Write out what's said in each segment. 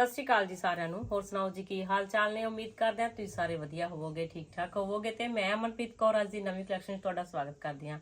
ਸਤਿ ਸ਼੍ਰੀ ਅਕਾਲ ਜੀ ਸਾਰਿਆਂ ਨੂੰ। ਹੋਰ ਸੁਣਾਓ ਜੀ, ਕੀ ਹਾਲ ਚਾਲ ਨੇ? ਉਮੀਦ ਕਰਦੇ ਹਾਂ ਤੁਸੀਂ ਸਾਰੇ ਵਧੀਆ ਹੋਵੋਗੇ ਠੀਕ ਠਾਕ ਹੋਵੋਗੇ। ਤੇ ਮੈਂ ਅਮਨਪ੍ਰੀਤ ਕੌਰ ਅੱਜ ਦੀ ਨਵੀਂ ਕਲੈਕਸ਼ਨ 'ਚ ਤੁਹਾਡਾ ਸਵਾਗਤ ਕਰਦੀ ਹਾਂ।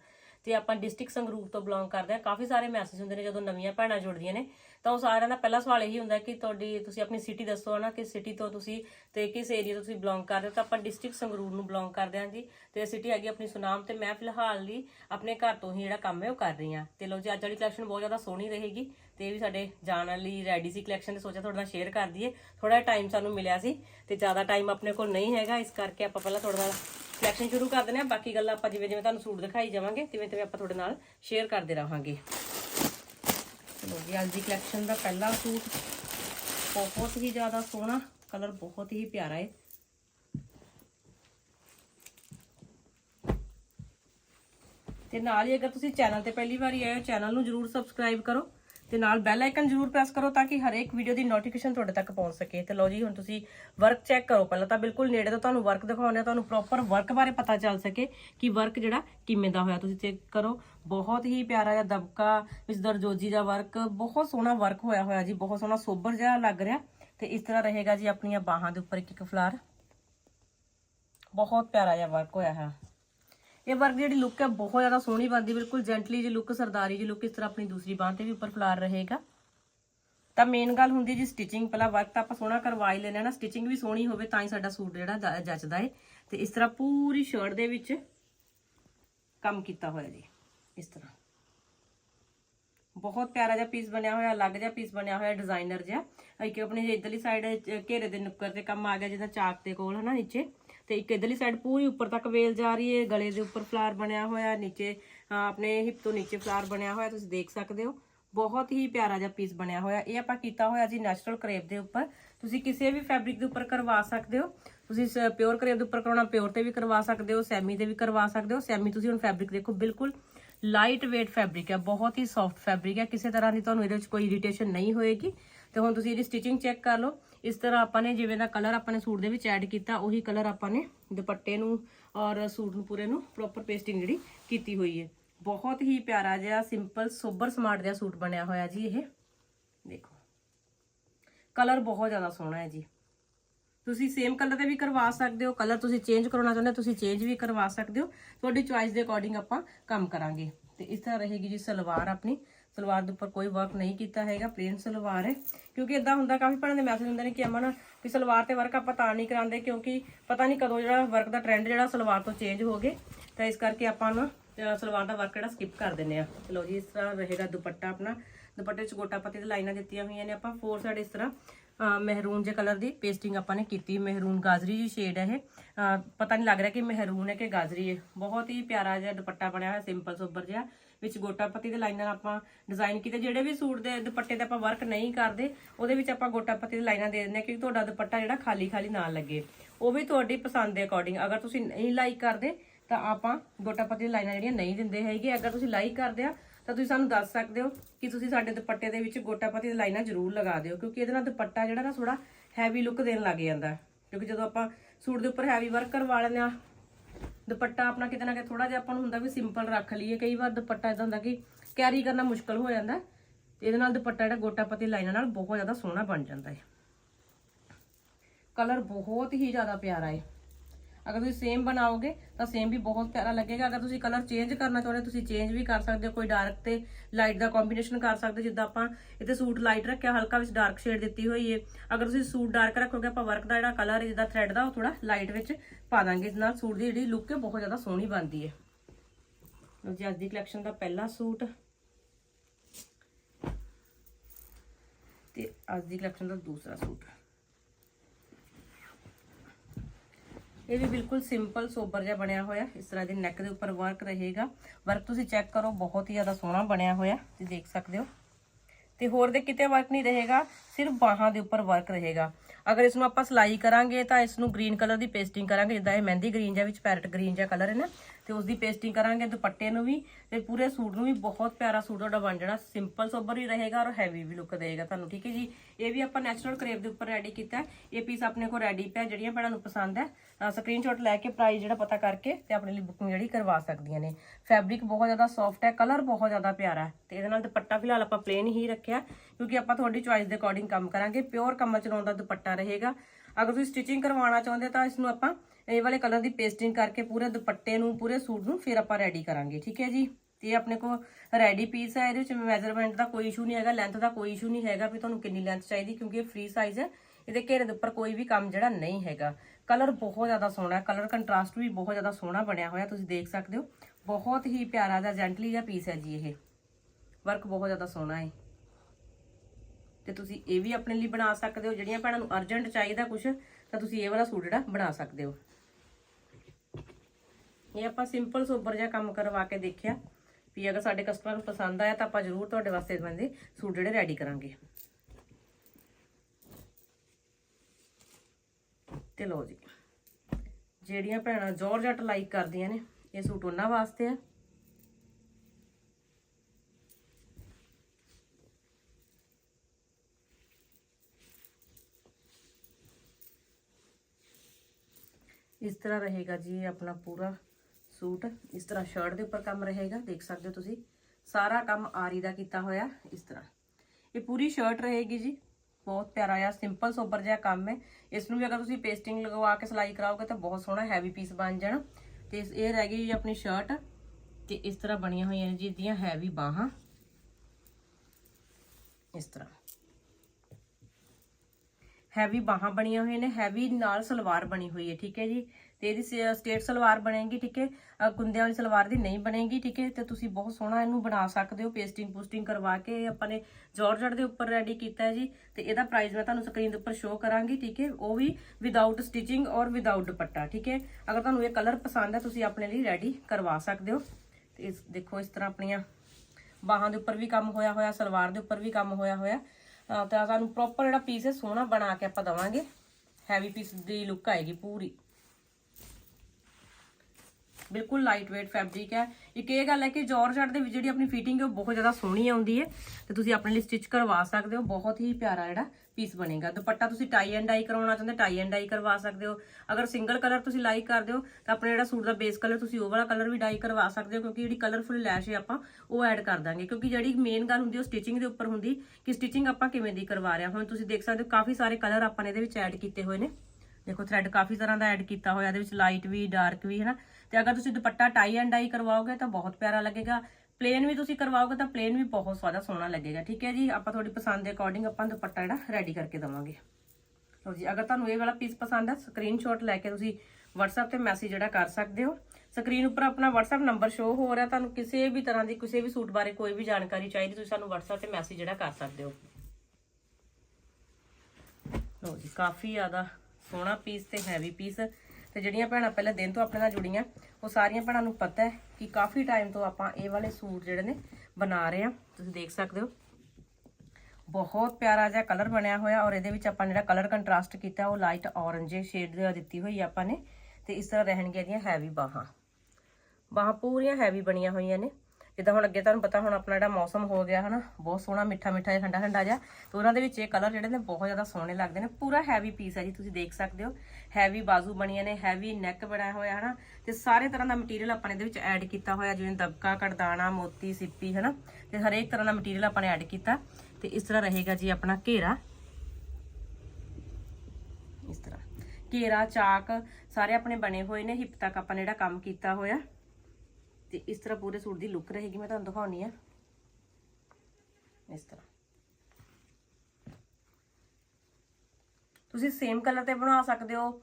ਤੇ ਆਪਾਂ ਡਿਸਟ੍ਰਿਕਟ ਸੰਗਰੂਰ ਤੋਂ ਬਿਲੋਂਗ ਕਰਦੇ ਹਾਂ। ਕਾਫੀ ਸਾਰੇ ਮੈਸੇਜ ਹੁੰਦੇ ਨੇ ਜਦੋਂ ਨਵੀਆਂ ਭੈਣਾਂ ਜੁੜਦੀਆਂ ਨੇ। ਤਾਂ ਉਹ ਸਾਰਿਆਂ ਦਾ ਪਹਿਲਾ ਸਵਾਲ ਇਹੀ ਹੁੰਦਾ ਕਿ ਤੁਹਾਡੀ, ਤੁਸੀਂ ਆਪਣੀ ਸਿਟੀ ਦੱਸੋ ਹਨਾ ਕਿ ਸਿਟੀ ਤੋਂ ਤੁਸੀਂ ਤੇ ਕਿਸ ਏਰੀਆ ਤੋਂ ਤੁਸੀਂ ਬਿਲੋਂਗ ਕਰਦੇ ਹੋ, ਤਾਂ ਆਪਾਂ ਡਿਸਟ੍ਰਿਕਟ ਸੰਗਰੂਰ ਨੂੰ ਬਿਲੋਂਗ ਕਰਦੇ ਹਾਂ ਜੀ। ਤੇ ਸਿਟੀ ਹੈਗੀ ਆਪਣੀ ਸੁਨਾਮ ਤੇ ਮੈਂ ਫਿਲਹਾਲ ਲਈ ਆਪਣੇ ਘਰ ਤੋਂ ਹੀ ਜਿਹੜਾ ਕੰਮ ਹੈ ਉਹ ਕਰ ਰਹੀ ਹਾਂ। ਤੇ ਲੋ ਜੀ, ਅੱਜ ਵਾਲੀ ਕਲੈਕਸ਼ਨ ਬਹੁਤ ਜ਼ਿਆਦਾ ਸੋਹਣੀ ਰਹੇਗੀ ਤੇ ਇਹ ਵੀ ਸਾਡੇ ਜਾਣ ਲਈ ਰੈਡੀ ਸੀ ਕਲੈਕਸ਼ਨ ਤੇ ਸੋਚਿਆ ਤੁਹਾਡੇ ਨਾਲ ਸ਼ੇਅਰ ਕਰ ਦਈਏ। ਥੋੜਾ ਟਾਈਮ ਸਾਨੂੰ ਮਿਲਿਆ ਸੀ ਤੇ ਜ਼ਿਆਦਾ ਟਾਈਮ ਆਪਣੇ ਕੋਲ ਨਹੀਂ ਹੈਗਾ, ਇਸ ਕਰਕੇ ਆਪਾਂ ਪਹਿਲਾਂ ਤੁਹਾਡੇ ਨਾਲ ਕਲੈਕਸ਼ਨ ਸ਼ੁਰੂ ਕਰ ਦਿੰਦੇ ਹਾਂ। ਬਾਕੀ ਗੱਲਾਂ ਆਪਾਂ ਜਿਵੇਂ ਜਿਵੇਂ ਤੁਹਾਨੂੰ ਸੂਟ ਦਿਖਾਈ ਜਾਵਾਂਗੇ ਤਿਵੇਂ ਤਿਵੇਂ ਆਪਾਂ ਤੁਹਾਡੇ ਨਾਲ ਸ਼ੇਅਰ ਕਰਦੇ ਰਹਾਂਗੇ। ਚਲੋ ਜੀ ਅੱਜ ਕਲੈਕਸ਼ਨ ਦਾ ਪਹਿਲਾ ਸੂਟ ਬਹੁਤ ਹੀ ਜ਼ਿਆਦਾ ਸੋਹਣਾ ਕਲਰ ਬਹੁਤ ਹੀ ਪਿਆਰਾ ਹੈ ਤੇ ਨਾਲ ਹੀ ਅਗਰ ਤੁਸੀਂ ਚੈਨਲ ਤੇ ਪਹਿਲੀ ਵਾਰੀ ਆਏ ਹੋ ਚੈਨਲ ਨੂੰ ਜਰੂਰ ਸਬਸਕ੍ਰਾਈਬ ਕਰੋ। ਤੇ ਨਾਲ ਬੈਲ ਆਈਕਨ ਜਰੂਰ ਪ੍ਰੈਸ ਕਰੋ ਤਾਂ ਕਿ ਹਰੇਕ ਵੀਡੀਓ ਦੀ ਨੋਟੀਫਿਕੇਸ਼ਨ ਤੁਹਾਡੇ ਤੱਕ ਪਹੁੰਚ ਸਕੇ। ਤੇ ਲਓ ਜੀ, ਹੁਣ ਤੁਸੀਂ ਵਰਕ ਚੈੱਕ ਕਰੋ ਪਹਿਲਾਂ ਤਾਂ ਬਿਲਕੁਲ ਨੇੜੇ ਤੋਂ ਤੁਹਾਨੂੰ ਵਰਕ ਦਿਖਾਉਂਦੇ ਆ ਤੁਹਾਨੂੰ ਪ੍ਰੋਪਰ ਵਰਕ ਬਾਰੇ ਪਤਾ ਚੱਲ ਸਕੇ ਕਿ ਵਰਕ ਜਿਹੜਾ ਕਿਵੇਂ ਦਾ ਹੋਇਆ। ਤੁਸੀਂ ਚੈੱਕ ਕਰੋ, ਬਹੁਤ ਹੀ ਪਿਆਰਾ ਜਿਹਾ ਦਬਕਾ ਇਸ ਦਰਜੋਜੀ ਦਾ ਵਰਕ ਬਹੁਤ ਸੋਹਣਾ ਵਰਕ ਹੋਇਆ ਹੋਇਆ ਜੀ, ਬਹੁਤ ਸੋਹਣਾ ਸੋਬਰ ਜਿਹਾ ਲੱਗ ਰਿਹਾ। ਤੇ ਇਸ ਤਰ੍ਹਾਂ ਰਹੇਗਾ ਜੀ ਆਪਣੀਆਂ ਬਾਹਾਂ ਦੇ ਉੱਪਰ ਇੱਕ ਇੱਕ ਫਲਾਰ ਬਹੁਤ ਪਿਆਰਾ ਜਿਹਾ ਵਰਕ ਹੋਇਆ ਹੈ। ਇਹ ਵਰਕ ਜਿਹੜੀ ਲੁੱਕ ਹੈ ਬਹੁਤ ਜ਼ਿਆਦਾ ਸੋਹਣੀ ਬਣਦੀ, ਬਿਲਕੁਲ ਜੈਂਟਲੀ ਜੀ ਲੁੱਕ ਸਰਦਾਰੀ ਜੀ ਲੁੱਕ ਇਸ ਤਰ੍ਹਾਂ ਆਪਣੀ ਦੂਸਰੀ ਬਾਂਹ ਤੇ ਵੀ ਉੱਪਰ ਫਲਾਰ ਰਹੇਗਾ। ਤਾਂ ਮੇਨ ਗੱਲ ਹੁੰਦੀ ਜੀ ਸਟਿਚਿੰਗ ਪਹਿਲਾਂ ਵਰਕ ਤਾਂ ਆਪਾਂ ਸੋਹਣਾ ਕਰਵਾ ਹੀ ਲੈਣਾ ਨਾ ਸਟਿਚਿੰਗ ਵੀ ਸੋਹਣੀ ਹੋਵੇ ਤਾਂ ਹੀ ਸਾਡਾ ਸੂਟ ਜਿਹੜਾ ਜੱਚਦਾ ਹੈ ਤੇ ਇਸ ਤਰ੍ਹਾਂ ਪੂਰੀ ਸ਼ਰਟ ਦੇ ਵਿੱਚ ਕੰਮ ਕੀਤਾ ਹੋਇਆ ਜੀ, ਇਸ ਤਰ੍ਹਾਂ। ਬਹੁਤ ਪਿਆਰਾ ਜਿਹਾ ਪੀਸ ਬਣਿਆ ਹੋਇਆ, ਅਲੱਗ ਜਿਹਾ ਪੀਸ ਬਣਿਆ ਹੋਇਆ ਡਿਜ਼ਾਈਨਰ ਜਿਹਾ। ਇੱਕ ਆਪਣੀ ਇਧਰਲੀ ਸਾਈਡ ਘੇਰੇ ਦੇ ਨੁੱਕਰ ਤੇ ਕੰਮ ਆ ਗਿਆ, ਜਿਹਦਾ ਚਾਕ ਦੇ ਕੋਲ, ਹਨਾ, ਨੀਚੇ। ਤੇ ਇੱਕ ਇਧਰਲੀ ਸਾਈਡ ਪੂਰੀ ਉੱਪਰ ਤੱਕ ਵੇਲ ਜਾ ਰਹੀ ਹੈ, ਗਲੇ ਦੇ ਉੱਪਰ ਫਲਾਰ ਬਣਿਆ ਹੋਇਆ, ਨੀਚੇ ਆਪਣੇ ਹਿਪ ਤੋਂ ਨੀਚੇ ਫਲਾਰ ਬਣਿਆ ਹੋਇਆ, ਤੁਸੀਂ ਦੇਖ ਸਕਦੇ ਹੋ। ਬਹੁਤ ਹੀ ਪਿਆਰਾ ਜਿਹਾ ਪੀਸ ਬਣਿਆ ਹੋਇਆ। ਇਹ ਆਪਾਂ ਕੀਤਾ ਹੋਇਆ ਜੀ ਨੈਚੁਰਲ ਕਰੇਪ ਦੇ ਉੱਪਰ। ਤੁਸੀਂ ਕਿਸੇ ਵੀ ਫੈਬਰਿਕ ਦੇ ਉੱਪਰ ਕਰਵਾ ਸਕਦੇ ਹੋ। ਤੁਸੀਂ ਪਿਓਰ ਕਰੇਪ ਦੇ ਉੱਪਰ ਕਰਾਉਣਾ ਪਿਓਰ ਤੇ ਵੀ ਕਰਵਾ ਸਕਦੇ ਹੋ ਸੈਮੀ 'ਤੇ ਵੀ ਕਰਵਾ ਸਕਦੇ ਹੋ। ਸੈਮੀ ਤੁਸੀਂ ਹੁਣ ਫੈਬਰਿਕ ਦੇਖੋ, ਬਿਲਕੁਲ ਲਾਈਟ weight ਫੈਬਰਿਕ ਹੈ, ਬਹੁਤ ਹੀ ਸੌਫਟ ਫੈਬਰਿਕ ਹੈ। ਕਿਸੇ ਤਰ੍ਹਾਂ ਦੀ ਤੁਹਾਨੂੰ ਇਹਦੇ ਵਿੱਚ ਕੋਈ ਇਰੀਟੇਸ਼ਨ ਨਹੀਂ ਹੋਏਗੀ। ਤੇ ਹੁਣ ਤੁਸੀਂ ਇਹਦੀ ਸਟਿਚਿੰਗ ਚੈੱਕ ਕਰ ਲਓ। ਇਸ ਤਰ੍ਹਾਂ ਆਪਾਂ ਨੇ ਜਿਵੇਂ ਦਾ ਕਲਰ ਆਪਾਂ ਨੇ ਸੂਟ ਦੇ ਵਿੱਚ ਐਡ ਕੀਤਾ, ਉਹੀ ਕਲਰ ਆਪਾਂ ਨੇ ਦੁਪੱਟੇ ਨੂੰ ਔਰ ਸੂਟ ਨੂੰ ਪੂਰੇ ਨੂੰ ਪ੍ਰੋਪਰ ਪੇਸਟਿੰਗ ਜਿਹੜੀ ਕੀਤੀ ਹੋਈ ਹੈ। ਬਹੁਤ ਹੀ ਪਿਆਰਾ ਜਿਹਾ ਸਿੰਪਲ ਸੋਬਰ ਸਮਾਰਟ ਜਿਹਾ ਸੂਟ ਬਣਿਆ ਹੋਇਆ ਜੀ ਇਹ। ਦੇਖੋ। ਕਲਰ ਬਹੁਤ ਜ਼ਿਆਦਾ ਸੋਹਣਾ ਹੈ ਜੀ। ਤੁਸੀਂ ਸੇਮ ਕਲਰ ਤੇ ਵੀ ਕਰਵਾ ਸਕਦੇ ਹੋ। ਕਲਰ ਤੁਸੀਂ ਚੇਂਜ ਕਰਾਉਣਾ ਚਾਹੁੰਦੇ ਹੋ, ਤੁਸੀਂ ਚੇਂਜ ਵੀ ਕਰਵਾ ਸਕਦੇ ਹੋ। ਤੁਹਾਡੀ ਚੁਆਇਸ ਦੇ ਅਕੋਰਡਿੰਗ ਆਪਾਂ ਕੰਮ ਕਰਾਂਗੇ। ਤੇ ਇਸ ਤਰ੍ਹਾਂ ਰਹੇਗੀ ਜੀ ਸਲਵਾਰ ਆਪਣੀ। ਸਲਵਾਰ ਦੇ ਉੱਪਰ ਕੋਈ ਵਰਕ ਨਹੀਂ ਕੀਤਾ ਹੈਗਾ ਪਲੇਨ ਸਲਵਾਰ ਹੈ। ਕਿਉਂਕਿ ਇਦਾਂ ਹੁੰਦਾ, ਕਾਫੀ ਭੈਣਾਂ ਦੇ ਮੈਸੇਜ ਹੁੰਦੇ ਨੇ ਕਿ ਅਮਨ, ਵੀ ਸਲਵਾਰ ਤੇ ਵਰਕ ਆਪਾਂ ਤਾਂ ਨਹੀਂ ਕਰਾਉਂਦੇ, ਕਿਉਂਕਿ ਪਤਾ ਨਹੀਂ ਕਦੋਂ ਜਿਹੜਾ ਵਰਕ ਦਾ ਟ੍ਰੈਂਡ ਜਿਹੜਾ ਸਲਵਾਰ ਤੋਂ ਚੇਂਜ ਹੋ ਗਏ। ਤਾਂ ਇਸ ਕਰਕੇ ਆਪਾਂ ਨਾ ਸਲਵਾਰ ਦਾ ਵਰਕ ਜਿਹੜਾ ਸਕਿਪ ਕਰ ਦਿੰਨੇ ਆ ਚਲੋ ਜੀ, ਇਸ ਤਰ੍ਹਾਂ ਰਹੇਗਾ ਦੁਪੱਟਾ ਆਪਣਾ। ਦੁਪੱਟੇ 'ਚ ਗੋਟਾ ਪੱਤੀ ਦੀ ਲਾਈਨਾਂ ਦਿੱਤੀਆਂ ਹੋਈਆਂ ਨੇ ਆਪਾਂ ਫੋਰ ਸਾਈਡ ਇਸ ਤਰ੍ਹਾਂ ਮਹਿਰੂਨ ਜੇ ਕਲਰ ਦੀ ਪੇਸਟਿੰਗ ਆਪਾਂ ਨੇ ਕੀਤੀ, ਮਹਿਰੂਨ ਗਾਜਰੀ ਜੀ ਸ਼ੇਡ ਹੈ ਇਹ। ਪਤਾ ਨਹੀਂ ਲੱਗ ਰਿਹਾ ਕਿ ਮਹਿਰੂਨ ਹੈ ਕਿ ਗਾਜਰੀ ਹੈ। ਬਹੁਤ ਹੀ ਪਿਆਰਾ ਜਿਹਾ ਦੁਪੱਟਾ ਬਣਿਆ ਹੋਇਆ ਸਿੰਪਲ ਸੋਬਰ ਜਿਹਾ, ਵਿੱਚ ਗੋਟਾ ਪੱਤੀ ਦੇ ਲਾਈਨਾਂ ਆਪਾਂ ਡਿਜ਼ਾਈਨ ਕੀਤੇ। ਜਿਹੜੇ ਵੀ ਸੂਟ ਦੇ ਦੁਪੱਟੇ ਤੇ ਆਪਾਂ ਵਰਕ ਨਹੀਂ ਕਰਦੇ, ਉਹਦੇ ਵਿੱਚ ਆਪਾਂ ਗੋਟਾ ਪੱਤੀ ਦੀ ਲਾਈਨਾਂ ਦੇ ਦਿੰਦੇ ਹਾਂ ਕਿਉਂਕਿ ਤੁਹਾਡਾ ਦੁਪੱਟਾ ਜਿਹੜਾ ਖਾਲੀ ਖਾਲੀ ਨਾ ਲੱਗੇ। ਉਹ ਵੀ ਤੁਹਾਡੀ ਪਸੰਦ ਦੇ ਅਕੋਰਡਿੰਗ ਅਗਰ ਤੁਸੀਂ ਨਹੀਂ ਲਾਈਕ ਕਰਦੇ, ਤਾਂ ਆਪਾਂ ਗੋਟਾ ਪੱਤੀ ਦੀ ਲਾਈਨਾਂ ਜਿਹੜੀਆਂ ਨਹੀਂ ਦਿੰਦੇ ਹੈਗੇ। ਅਗਰ ਤੁਸੀਂ ਲਾਈਕ ਕਰਦੇ ਆ ਤਾਂ ਤੁਸੀਂ ਸਾਨੂੰ ਦੱਸ ਸਕਦੇ ਹੋ ਕਿ ਤੁਸੀਂ ਸਾਡੇ ਦੁਪੱਟੇ ਦੇ ਵਿੱਚ ਗੋਟਾਪਤੀ ਦੀ ਲਾਈਨਾਂ ਜ਼ਰੂਰ ਲਗਾ ਦਿਓ, ਕਿਉਂਕਿ ਇਹਦੇ ਨਾਲ ਦੁਪੱਟਾ ਜਿਹੜਾ ਨਾ ਥੋੜਾ ਹੈਵੀ ਲੁੱਕ ਦੇਣ ਲੱਗ ਜਾਂਦਾ। ਕਿਉਂਕਿ ਜਦੋਂ ਆਪਾਂ ਸੂਟ ਦੇ ਉੱਪਰ ਹੈਵੀ ਵਰਕ ਕਰਵਾ ਲੈਂਦੇ ਆ ਦੁਪੱਟਾ ਆਪਣਾ ਕਿਤੇ ਨਾ ਕਿਤੇ ਥੋੜਾ ਜਿਹਾ ਆਪਾਂ ਨੂੰ ਹੁੰਦਾ ਵੀ ਸਿੰਪਲ ਰੱਖ ਲਈਏ। ਕਈ ਵਾਰ ਦੁਪੱਟਾ ਇਦਾਂ ਹੁੰਦਾ ਕਿ ਕੈਰੀ ਕਰਨਾ ਮੁਸ਼ਕਲ ਹੋ ਜਾਂਦਾ ਹੈ। ਇਹਦੇ ਨਾਲ ਦੁਪੱਟਾ ਜਿਹੜਾ ਗੋਟਾਪਤੀ ਲਾਈਨਾਂ ਨਾਲ ਬਹੁਤ ਜ਼ਿਆਦਾ ਸੋਹਣਾ ਬਣ ਜਾਂਦਾ ਹੈ ਕਲਰ ਬਹੁਤ ਹੀ ਜ਼ਿਆਦਾ ਪਿਆਰਾ ਹੈ। ਅਗਰ ਤੁਸੀਂ ਸੇਮ ਬਣਾਓਗੇ, ਤਾਂ ਸੇਮ ਵੀ ਬਹੁਤ ਪਿਆਰਾ ਲੱਗੇਗਾ। ਅਗਰ ਤੁਸੀਂ ਕਲਰ ਚੇਂਜ ਕਰਨਾ ਚਾਹੁੰਦੇ ਹੋ, ਤੁਸੀਂ ਚੇਂਜ ਵੀ ਕਰ ਸਕਦੇ ਹੋ, ਕੋਈ ਡਾਰਕ ਤੇ ਲਾਈਟ ਦਾ ਕੰਬੀਨੇਸ਼ਨ ਕਰ ਸਕਦੇ ਹੋ, ਜਿੱਦਾਂ ਆਪਾਂ ਇੱਥੇ ਸੂਟ ਲਾਈਟ ਰੱਖਿਆ, ਹਲਕਾ ਵਿੱਚ ਡਾਰਕ ਸ਼ੇਡ ਦਿੱਤੀ ਹੋਈ ਹੈ ਅਗਰ ਤੁਸੀਂ ਸੂਟ ਡਾਰਕ ਰੱਖੋਗੇ, ਆਪਾਂ ਵਰਕ ਦਾ ਜਿਹੜਾ ਕਲਰ ਹੈ ਜਿੱਦਾਂ ਥ੍ਰੈਡ ਦਾ, ਉਹ ਥੋੜਾ ਲਾਈਟ ਵਿੱਚ ਪਾ ਦਾਂਗੇ। ਇਸ ਨਾਲ ਸੂਟ ਦੀ ਜਿਹੜੀ ਲੁੱਕ ਹੈ ਬਹੁਤ ਜ਼ਿਆਦਾ ਸੋਹਣੀ ਬਣਦੀ ਹੈ ਲਓ ਜੀ, ਅੱਜ ਦੀ ਕਲੈਕਸ਼ਨ ਦਾ ਪਹਿਲਾ ਸੂਟ ਤੇ ਅੱਜ ਦੀ ਕਲੈਕਸ਼ਨ ਦਾ ਦੂਸਰਾ ਸੂਟ ਇਹ ਵੀ ਬਿਲਕੁਲ ਸਿੰਪਲ ਸੋਬਰ ਜਿਹਾ ਬਣਿਆ ਹੋਇਆ। ਇਸ ਤਰ੍ਹਾਂ ਦੀ ਨੈਕ ਦੇ ਉੱਪਰ ਵਰਕ ਰਹੇਗਾ। ਵਰਕ ਤੁਸੀਂ ਚੈੱਕ ਕਰੋ, ਬਹੁਤ ਹੀ ਜ਼ਿਆਦਾ ਸੋਹਣਾ ਬਣਿਆ ਹੋਇਆ। ਤੁਸੀਂ ਦੇਖ ਸਕਦੇ ਹੋ। ਤੇ ਹੋਰ ਦੇ ਕਿਤੇ ਵਰਕ ਨਹੀਂ ਰਹੇਗਾ, ਸਿਰਫ ਬਾਹਾਂ ਦੇ ਉੱਪਰ ਵਰਕ ਰਹੇਗਾ। ਅਗਰ ਇਸ ਨੂੰ ਆਪਾਂ ਸਲਾਈ ਕਰਾਂਗੇ ਤਾਂ ਇਸ ਨੂੰ ਗ੍ਰੀਨ ਕਲਰ ਦੀ ਪੇਸਟਿੰਗ ਕਰਾਂਗੇ, ਜਿੱਦਾਂ ਇਹ ਮਹਿੰਦੀ ਗ੍ਰੀਨ ਜਾਂ ਵਿੱਚ ਪੈਰਟ ਗ੍ਰੀਨ ਜਾਂ ਕਲਰ ਹੈ ਨਾ। ਤੇ ਉਸ ਦੀ ਪੇਸਟਿੰਗ ਕਰਾਂਗੇ, ਦੁਪੱਟੇ ਨੂੰ ਵੀ ਤੇ ਪੂਰੇ ਸੂਟ ਨੂੰ ਵੀ ਬਹੁਤ ਪਿਆਰਾ ਸੂਟ ਤੁਹਾਡਾ ਬਣ ਜਾਣਾ। ਸਿੰਪਲ ਸੋਬਰ ਹੀ ਰਹੇਗਾ ਔਰ ਹੈਵੀ ਵੀ ਲੁੱਕ ਦੇਗਾ ਤੁਹਾਨੂੰ, ਠੀਕ ਹੈ ਜੀ? ਇਹ ਵੀ ਆਪਾਂ ਨੈਚੁਰਲ ਕਰੇਵ ਦੇ ਉੱਪਰ ਰੈਡੀ ਕੀਤਾ। ਇਹ ਪੀਸ ਆਪਣੇ ਕੋਲ ਰੈਡੀ ਪਿਆ, ਜਿਹੜੀਆਂ ਭੈਣਾਂ ਨੂੰ ਪਸੰਦ ਹੈ। ਸਕਰੀਨਸ਼ਾਟ ਲੈ ਕੇ ਪ੍ਰਾਈਸ ਜਿਹੜਾ ਪਤਾ ਕਰਕੇ ਤੇ ਆਪਣੇ ਲਈ ਬੁਕਿੰਗ ਜਿਹੜੀ ਕਰਵਾ ਸਕਦੀਆਂ ਨੇ। ਫੈਬਰਿਕ ਬਹੁਤ ਜ਼ਿਆਦਾ ਸੌਫਟ ਹੈ ਕਲਰ ਬਹੁਤ ਜ਼ਿਆਦਾ ਪਿਆਰਾ ਹੈ ਤੇ ਇਹਦੇ ਨਾਲ ਦੁਪੱਟਾ ਫਿਲਹਾਲ ਆਪਾਂ ਪਲੇਨ ਹੀ ਰੱਖਿਆ ਕਿਉਂਕਿ ਆਪਾਂ ਤੁਹਾਡੀ ਚੁਆਇਸ ਦੇ ਅਕੋਰਡਿੰਗ ਕੰਮ ਕਰਾਂਗੇ ਪਿਓਰ ਕਮਲ ਚਲਾਉਣ ਦਾ ਦੁਪੱਟਾ ਰਹੇਗਾ। ਅਗਰ ਤੁਸੀਂ ਸਟਿਚਿੰਗ ਕਰਵਾਉਣਾ ਚਾਹੁੰਦੇ ਤਾਂ ਇਸ ਨੂੰ ਆਪਾਂ ਇਹ ਵਾਲੇ ਕਲਰ ਦੀ ਪੇਸਟਿੰਗ ਕਰਕੇ ਪੂਰੇ ਦੁਪੱਟੇ ਨੂੰ, ਪੂਰੇ ਸੂਟ ਨੂੰ ਫਿਰ ਆਪਾਂ ਰੈਡੀ ਕਰਾਂਗੇ, ਠੀਕ ਹੈ ਜੀ? ਤੇ ਆਪਣੇ ਕੋਲ ਰੈਡੀ ਪੀਸ ਹੈ, ਇਹਦੇ ਵਿੱਚ ਮੈਜ਼ਰਮੈਂਟ ਦਾ ਕੋਈ ਇਸ਼ੂ ਨਹੀਂ ਹੈਗਾ ਲੈਂਥ ਦਾ ਕੋਈ ਇਸ਼ੂ ਨਹੀਂ ਹੈਗਾ ਵੀ ਤੁਹਾਨੂੰ ਕਿੰਨੀ ਲੈਂਥ ਚਾਹੀਦੀ ਕਿਉਂਕਿ ਇਹ ਫ੍ਰੀ ਸਾਈਜ਼ ਹੈ, ਇਹਦੇ ਘੇਰੇ ਦੇ ਉੱਪਰ ਕੋਈ ਵੀ ਕੰਮ ਜਿਹੜਾ ਨਹੀਂ ਹੈਗਾ। ਕਲਰ ਬਹੁਤ ਜ਼ਿਆਦਾ ਸੋਹਣਾ ਕਲਰ ਕੰਟਰਾਸਟ ਵੀ ਬਹੁਤ ਜ਼ਿਆਦਾ ਸੋਹਣਾ ਬਣਿਆ ਹੋਇਆ, ਤੁਸੀਂ ਦੇਖ ਸਕਦੇ ਹੋ। ਬਹੁਤ ਹੀ ਪਿਆਰਾ ਜਿਹਾ ਜੈਂਟਲੀ ਜਿਹਾ ਪੀਸ ਹੈ ਜੀ ਇਹ। ਵਰਕ ਬਹੁਤ ਜ਼ਿਆਦਾ ਸੋਹਣਾ ਹੈ। ਤੇ ਤੁਸੀਂ ਇਹ ਵੀ ਆਪਣੇ ਲਈ ਬਣਾ ਸਕਦੇ ਹੋ, ਜਿਹੜੀਆਂ ਭੈਣਾਂ ਨੂੰ ਅਰਜੈਂਟ ਚਾਹੀਦਾ ਕੁਝ ਤਾਂ ਤੁਸੀਂ ਇਹ ਵਾਲਾ ਸੂਟ ਜਿਹੜਾ ਬਣਾ ਸਕਦੇ ਹੋ। ਇਹ ਆਪਾਂ ਸਿੰਪਲ ਸੋਬਰ ਜਿਹਾ ਕੰਮ ਕਰਵਾ ਕੇ ਦੇਖਿਆ ਵੀ ਅਗਰ ਸਾਡੇ ਕਸਟਮਰ ਨੂੰ ਪਸੰਦ ਆਇਆ ਤਾਂ ਆਪਾਂ ਜ਼ਰੂਰ ਤੁਹਾਡੇ ਵਾਸਤੇ ਇਸ ਬੰਦੇ ਸੂਟ ਜਿਹੜੇ ਰੈਡੀ ਕਰਾਂਗੇ। ਤੇ ਲਓ ਜੀ, ਜਿਹੜੀਆਂ ਭੈਣਾਂ ਜੋਰਜਟ ਲਾਈਕ ਕਰਦੀਆਂ ਨੇ, ਇਹ ਸੂਟ ਉਹਨਾਂ ਵਾਸਤੇ ਆ। ਇਸ ਤਰ੍ਹਾਂ ਰਹੇਗਾ ਜੀ ਇਹ ਆਪਣਾ ਪੂਰਾ ਸੂਟ। ਇਸ ਤਰ੍ਹਾਂ ਸ਼ਰਟ ਦੇ ਉੱਪਰ ਕੰਮ ਰਹੇਗਾ, ਦੇਖ ਸਕਦੇ ਹੋ ਤੁਸੀਂ। ਸਾਰਾ ਕੰਮ ਆਰੀ ਦਾ ਕੀਤਾ ਹੋਇਆ, ਇਸ ਤਰ੍ਹਾਂ। ਇਹ ਪੂਰੀ ਸ਼ਰਟ ਰਹੇਗੀ ਜੀ। ਬਹੁਤ ਪਿਆਰਾ ਆ ਸਿੰਪਲ ਸੋਬਰ ਜਿਹਾ ਕੰਮ ਹੈ। ਇਸ ਨੂੰ ਵੀ ਅਗਰ ਤੁਸੀਂ ਪੇਸਟਿੰਗ ਲਗਵਾ ਕੇ ਸਿਲਾਈ ਕਰਾਓਗੇ ਤਾਂ ਬਹੁਤ ਸੋਹਣਾ ਹੈਵੀ ਪੀਸ ਬਣ ਜਾਣਾ। ਤੇ ਇਹ ਰਹਿ ਗਈ ਆਪਣੀ ਸ਼ਰਟ ਤੇ ਇਸ ਤਰ੍ਹਾਂ ਬਣੀਆਂ ਹੋਈਆਂ ਨੇ ਜੀ ਇਹਦੀਆਂ ਹੈਵੀ ਬਾਹਾਂ। ਇਸ ਤਰ੍ਹਾਂ। ਹੈਵੀ ਬਾਹਾਂ ਬਣੀਆਂ ਹੋਈਆਂ ਨੇ ਹੈਵੀ ਨਾਲ ਸਲਵਾਰ ਬਣੀ ਹੋਈ ਹੈ, ਠੀਕ ਹੈ ਜੀ। ਤੇ ਇਹਦੀ ਸਟੇਟ ਸਲਵਾਰ ਬਣੇਗੀ, ਠੀਕ ਹੈ? ਕੁੰਦਿਆਂ ਵਾਲੀ ਸਲਵਾਰ ਦੀ ਨਹੀਂ ਬਣੇਗੀ, ਠੀਕ ਹੈ? ਤੇ ਤੁਸੀਂ ਬਹੁਤ ਸੋਹਣਾ ਇਹਨੂੰ ਬਣਾ ਸਕਦੇ ਹੋ, ਪੇਸਟਿੰਗ ਪੂਸਟਿੰਗ ਕਰਵਾ ਕੇ ਆਪਾਂ ਨੇ ਜਾਰਜਟ ਦੇ ਉੱਪਰ ਰੈਡੀ ਕੀਤਾ ਹੈ ਜੀ। ਤੇ ਇਹਦਾ ਪ੍ਰਾਈਸ ਮੈਂ ਤੁਹਾਨੂੰ ਸਕਰੀਨ ਦੇ ਉੱਪਰ ਸ਼ੋਅ ਕਰਾਂਗੀ, ਠੀਕ ਹੈ? ਉਹ ਵੀ ਵਿਦਆਊਟ ਸਟਿਚਿੰਗ ਔਰ ਵਿਦਆਊਟ ਦੁਪੱਟਾ, ਠੀਕ ਹੈ? ਅਗਰ ਤੁਹਾਨੂੰ ਇਹ ਕਲਰ ਪਸੰਦ ਹੈ, ਤੁਸੀਂ ਆਪਣੇ ਲਈ ਰੈਡੀ ਕਰਵਾ ਸਕਦੇ ਹੋ। ਤੇ ਇਸ, ਦੇਖੋ ਇਸ ਤਰ੍ਹਾਂ ਆਪਣੀਆਂ ਬਾਹਾਂ ਦੇ ਉੱਪਰ ਵੀ ਕੰਮ ਹੋਇਆ ਹੋਇਆ, ਸਲਵਾਰ ਦੇ ਉੱਪਰ ਵੀ ਕੰਮ ਹੋਇਆ ਹੋਇਆ। ਤਾਂ ਸਾਨੂੰ ਪ੍ਰੋਪਰ ਜਿਹੜਾ ਪੀਸ ਹੈ, ਸੋਹਣਾ ਬਣਾ ਕੇ ਆਪਾਂ ਦਵਾਂਗੇ। ਹੈਵੀ ਪੀਸ ਦੀ ਲੁੱਕ ਆਏਗੀ ਪੂਰੀ। ਬਿਲਕੁਲ ਲਾਈਟ weight ਫੈਬਰਿਕ ਹੈ। ਇੱਕ ਇਹ ਗੱਲ ਹੈ ਕਿ ਜਾਰਜਟ ਦੇ ਵਿੱਚ ਜਿਹੜੀ ਆਪਣੀ ਫਿਟਿੰਗ ਹੈ, ਉਹ ਬਹੁਤ ਜ਼ਿਆਦਾ ਸੋਹਣੀ ਆਉਂਦੀ ਹੈ। ਤੇ ਤੁਸੀਂ ਆਪਣੇ ਲਈ ਸਟਿਚ ਕਰਵਾ ਸਕਦੇ ਹੋ। ਬਹੁਤ ਹੀ ਪਿਆਰਾ ਜਿਹੜਾ ਪੀਸ ਬਣੇਗਾ। ਦੁਪੱਟਾ ਤੁਸੀਂ ਟਾਈ ਐਂਡ ਡਾਈ ਕਰਵਾਉਣਾ ਚਾਹੁੰਦੇ ਟਾਈ ਐਂਡ ਡਾਈ ਕਰਵਾ ਸਕਦੇ ਹੋ। ਅਗਰ ਸਿੰਗਲ ਕਲਰ ਤੁਸੀਂ ਲਾਈਕ ਕਰਦੇ ਹੋ, ਤਾਂ ਆਪਣੇ ਜਿਹੜਾ ਸੂਟ ਦਾ ਬੇਸ ਕਲਰ ਤੁਸੀਂ ਉਹ ਵਾਲਾ ਕਲਰ ਵੀ ਡਾਈ ਕਰਵਾ ਸਕਦੇ ਹੋ, ਕਿਉਂਕਿ ਜਿਹੜੀ ਕਲਰਫੁਲ ਲੈਸ਼ ਹੈ ਆਪਾਂ, ਉਹ ਐਡ ਕਰ ਦਾਂਗੇ। ਕਿਉਂਕਿ ਜਿਹੜੀ ਮੇਨ ਗੱਲ ਹੁੰਦੀ ਉਹ ਸਟਿਚਿੰਗ ਦੇ ਉੱਪਰ ਹੁੰਦੀ ਕਿ ਸਟਿਚਿੰਗ ਆਪਾਂ ਕਿਵੇਂ ਦੀ ਕਰਵਾ ਰਹੇ ਹਾਂ। ਹੁਣ ਤੁਸੀਂ ਦੇਖ ਸਕਦੇ ਹੋ, ਕਾਫੀ ਸਾਰੇ ਕਲਰ ਆਪਾਂ ਨੇ ਇਹਦੇ ਵਿੱਚ ਐਡ ਕੀਤੇ ਹੋਏ ਨੇ। ਦੇਖੋ ਥ੍ਰੈਡ ਕਾਫੀ ਤਰ੍ਹਾਂ ਦਾ ਐਡ ਕੀਤਾ ਹੋਇਆ, ਇਹਦੇ ਵਿੱਚ ਲਾਈਟ ਵੀ ਡਾਰਕ ਵੀ ਹੈ ਨਾ ਤੇ ਅਗਰ ਤੁਸੀਂ ਦੁਪੱਟਾ ਟਾਈ ਐਂਡ ਡਾਈ ਕਰਵਾਓਗੇ ਤਾਂ ਬਹੁਤ ਪਿਆਰਾ ਲੱਗੇਗਾ। ਪਲੇਨ ਵੀ ਤੁਸੀਂ ਕਰਵਾਓਗੇ ਤਾਂ ਪਲੇਨ ਵੀ ਬਹੁਤ ਜ਼ਿਆਦਾ ਸੋਹਣਾ ਲੱਗੇਗਾ, ਠੀਕ ਹੈ ਜੀ? ਆਪਾਂ ਤੁਹਾਡੀ ਪਸੰਦ ਦੇ ਅਕੋਰਡਿੰਗ ਆਪਾਂ ਦੁਪੱਟਾ ਜਿਹੜਾ ਰੈਡੀ ਕਰਕੇ ਦਵਾਂਗੇ। ਲਓ ਜੀ, ਅਗਰ ਤੁਹਾਨੂੰ ਇਹ ਵਾਲਾ ਪੀਸ ਪਸੰਦ ਹੈ ਸਕਰੀਨਸ਼ਾਟ ਲੈ ਕੇ ਤੁਸੀਂ WhatsApp ਤੇ ਮੈਸੇਜ ਜਿਹੜਾ ਕਰ ਸਕਦੇ ਹੋ। ਸਕਰੀਨ ਉੱਪਰ ਆਪਣਾ WhatsApp ਨੰਬਰ ਸ਼ੋ ਹੋ ਰਿਹਾ, ਤੁਹਾਨੂੰ ਕਿਸੇ ਵੀ ਤਰ੍ਹਾਂ ਦੀ, ਕਿਸੇ ਵੀ ਸੂਟ ਬਾਰੇ ਕੋਈ ਵੀ ਜਾਣਕਾਰੀ ਚਾਹੀਦੀ, ਤੁਸੀਂ ਸਾਨੂੰ WhatsApp ਤੇ ਮੈਸੇਜ ਜਿਹੜਾ ਕਰ ਸਕਦੇ ਹੋ। ਲਓ ਜੀ, ਕਾਫੀ ਜ਼ਿਆਦਾ ਸੋਹਣਾ ਪੀਸ ਤੇ ਹੈਵੀ ਪੀਸ ਤੇ ਜਿਹੜੀਆਂ ਭੈਣਾਂ ਪਹਿਲਾਂ ਦਿਨ ਤੋਂ ਆਪਣੇ ਨਾਲ ਜੁੜੀਆਂ, ਉਹ ਸਾਰੀਆਂ ਭੈਣਾਂ ਨੂੰ ਪਤਾ ਹੈ ਕਿ ਕਾਫੀ ਟਾਈਮ ਤੋਂ ਆਪਾਂ ਇਹ ਵਾਲੇ ਸੂਟ ਜਿਹੜੇ ਨੇ ਬਣਾ ਰਹੇ ਆ ਤੁਸੀਂ ਦੇਖ ਸਕਦੇ ਹੋ। ਬਹੁਤ ਪਿਆਰਾ ਜਿਹਾ ਕਲਰ ਬਣਿਆ ਹੋਇਆ ਔਰ ਇਹਦੇ ਵਿੱਚ ਆਪਾਂ ਜਿਹੜਾ ਕਲਰ ਕੰਟਰਾਸਟ ਕੀਤਾ, ਉਹ ਲਾਈਟ ਔਰੰਜ ਸ਼ੇਡ ਦੀ ਦਿੱਤੀ ਹੋਈ ਆ ਆਪਾਂ ਨੇ ਤੇ ਇਸ ਤਰ੍ਹਾਂ ਰਹਿਣਗੀਆਂ ਇਹਦੀਆਂ ਹੈਵੀ ਬਾਹਾਂ। ਬਾਹਾਂ ਪੂਰੀਆਂ ਹੈਵੀ ਬਣੀਆਂ ਹੋਈਆਂ ਨੇ। ਜਿੱਦਾਂ ਹੁਣ ਅੱਗੇ ਤੁਹਾਨੂੰ ਪਤਾ ਹੁਣ ਆਪਣਾ ਜਿਹੜਾ ਮੌਸਮ ਹੋ ਗਿਆ ਹਨਾ, ਬਹੁਤ ਸੋਹਣਾ ਮਿੱਠਾ ਮਿੱਠਾ ਜਿਹਾ, ਠੰਡਾ ਠੰਡਾ ਜਿਹਾ, ਤੇ ਉਹਨਾਂ ਦੇ ਵਿੱਚ ਇਹ ਕਲਰ ਜਿਹੜੇ ਨੇ ਬਹੁਤ ਜ਼ਿਆਦਾ ਸੋਹਣੇ ਲੱਗਦੇ ਨੇ। ਪੂਰਾ ਹੈਵੀ ਪੀਸ ਹੈ ਜੀ, ਤੁਸੀਂ ਦੇਖ ਸਕਦੇ ਹੋ। ਹੈਵੀ ਬਾਜ਼ੂ ਬਣੀਆਂ ਨੇ ਹੈਵੀ ਨੈਕ ਬਣਾਇਆ ਹੋਇਆ ਹਨਾ, ਤੇ ਸਾਰੇ ਤਰ੍ਹਾਂ ਦਾ ਮਟੀਰੀਅਲ ਆਪਾਂ ਨੇ ਇਹਦੇ ਵਿੱਚ ਐਡ ਕੀਤਾ ਹੋਇਆ, ਜਿਵੇਂ ਦਬਕਾ, ਕੜਦਾਣਾ, ਮੋਤੀ, ਸਿੱਪੀ ਹਨਾ, ਤੇ ਹਰੇਕ ਤਰ੍ਹਾਂ ਦਾ ਮਟੀਰੀਅਲ ਆਪਾਂ ਨੇ ਐਡ ਕੀਤਾ, ਤੇ ਇਸ ਤਰ੍ਹਾਂ ਰਹੇਗਾ ਜੀ ਆਪਣਾ ਘੇਰਾ। ਇਸ ਤਰ੍ਹਾਂ। ਘੇਰਾ, ਚਾਕ, ਸਾਰੇ ਆਪਣੇ ਬਣੇ ਹੋਏ ਨੇ ਹਿੱਪ ਤੱਕ ਆਪਾਂ ਨੇ ਜਿਹੜਾ ਕੰਮ ਕੀਤਾ ਹੋਇਆ। ਤੇ ਇਸ ਤਰ੍ਹਾਂ ਪੂਰੇ ਸੂਟ ਦੀ ਲੁੱਕ ਰਹੇਗੀ, ਮੈਂ ਤੁਹਾਨੂੰ ਦਿਖਾਉਣੀ ਆ। ਇਸ ਤਰ੍ਹਾਂ। ਤੁਸੀਂ ਸੇਮ ਕਲਰ ਤੇ ਬਣਾ ਸਕਦੇ ਹੋ